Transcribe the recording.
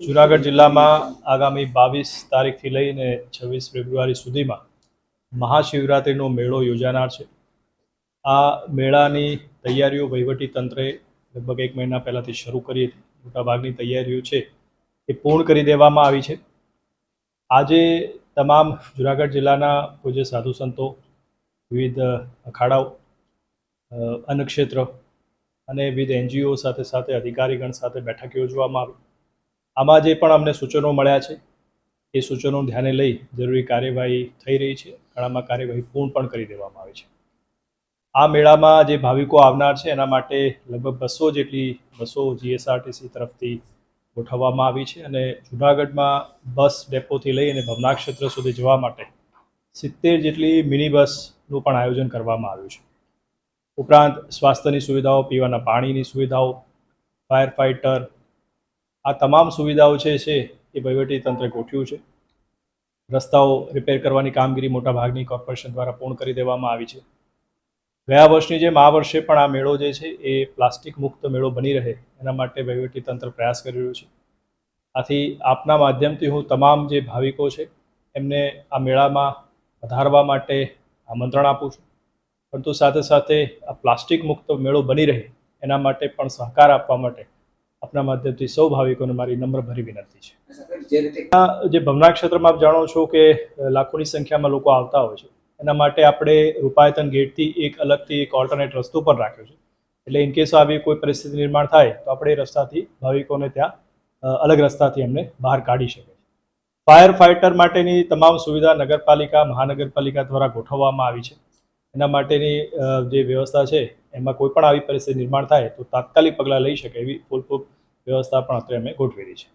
જુનાગઢ જિલ્લામાં આગામી બાવીસ તારીખથી લઈને છવ્વીસ ફેબ્રુઆરી સુધીમાં મહાશિવરાત્રિનો મેળો યોજાનાર છે. આ મેળાની તૈયારીઓ વહીવટી તંત્રે લગભગ એક મહિના પહેલાંથી શરૂ કરી હતી. મોટાભાગની તૈયારીઓ છે એ પૂર્ણ કરી દેવામાં આવી છે. આજે તમામ જુનાગઢ જિલ્લાના પૂજ્ય સાધુ સંતો, વિવિધ અખાડાઓ અન્નક્ષેત્ર અને વિવિધ એનજીઓ સાથે સાથે અધિકારીગણ સાથે બેઠક યોજવામાં આવી. આમાં જે પણ અમને સૂચનો મળ્યા છે, એ સૂચનો ધ્યાને લઈ જરૂરી કાર્યવાહી થઈ રહી છે. ઘણામાં કાર્યવાહી પૂર્ણ પણ કરી દેવામાં આવી છે. આ મેળામાં જે ભાવિકો આવનાર છે, એના માટે લગભગ બસો જેટલી બસો જીએસઆરટીસી તરફથી ગોઠવવામાં આવી છે અને જુનાગઢમાં બસ ડેપોથી લઈ અને ભવનાથ ક્ષેત્ર સુધી જવા માટે સિત્તેર જેટલી મિની બસનું પણ આયોજન કરવામાં આવ્યું છે. ઉપરાંત સ્વાસ્થ્યની સુવિધાઓ, પીવાના પાણીની સુવિધાઓ ફાયર ફાઇટર આ તમામ સુવિધાઓ છે છે એ વહીવટી તંત્રે ગોઠવ્યું છે. રસ્તાઓ રિપેર કરવાની કામગીરી મોટા ભાગની કોર્પોરેશન દ્વારા પૂર્ણ કરી દેવામાં આવી છે. ગયા વર્ષની જેમ આ વર્ષે પણ આ મેળો જે છે એ પ્લાસ્ટિક મુક્ત મેળો બની રહે એના માટે વહીવટી તંત્ર પ્રયાસ કરી રહ્યું છે. આથી આપના માધ્યમથી હું તમામ જે ભાવિકો છે એમને આ મેળામાં વધારવા માટે આમંત્રણ આપું છું. પરંતુ સાથે સાથે આ પ્લાસ્ટિક મુક્ત મેળો બની રહે એના માટે પણ સહકાર આપવા માટે આપના માધ્યમથી સૌ ભાવિકોને મારી નમ્રભરી વિનંતી છે. જે રીતે આ જે ભવનાથ ક્ષેત્રમાં આપ જાણો છો કે લાખોની સંખ્યામાં લોકો આવતા હોય છે. એના માટે આપણે રૂપાયતન ગેટથી એક અલગથી એક ઓલ્ટરનેટ રસ્તો પણ રાખ્યો છે. એટલે ઇન કેસ આવી કોઈ પરિસ્થિતિ નિર્માણ થાય તો આપણે એ રસ્તાથી ભાવિકોને ત્યાં અલગ રસ્તાથી એમને બહાર કાઢી શકે ફાયર ફાઇટર માટેની તમામ સુવિધા નગરપાલિકા મહાનગરપાલિકા દ્વારા ગોઠવવામાં આવી છે. એના માટેની જે વ્યવસ્થા છે એમાં કોઈ પણ આવી પરિસ્થિતિ નિર્માણ થાય તો તાત્કાલિક પગલાં લઈ શકે એવી ફૂલપ્રૂફ વ્યવસ્થા પણ અત્યારે અમે ગોઠવેલી છે.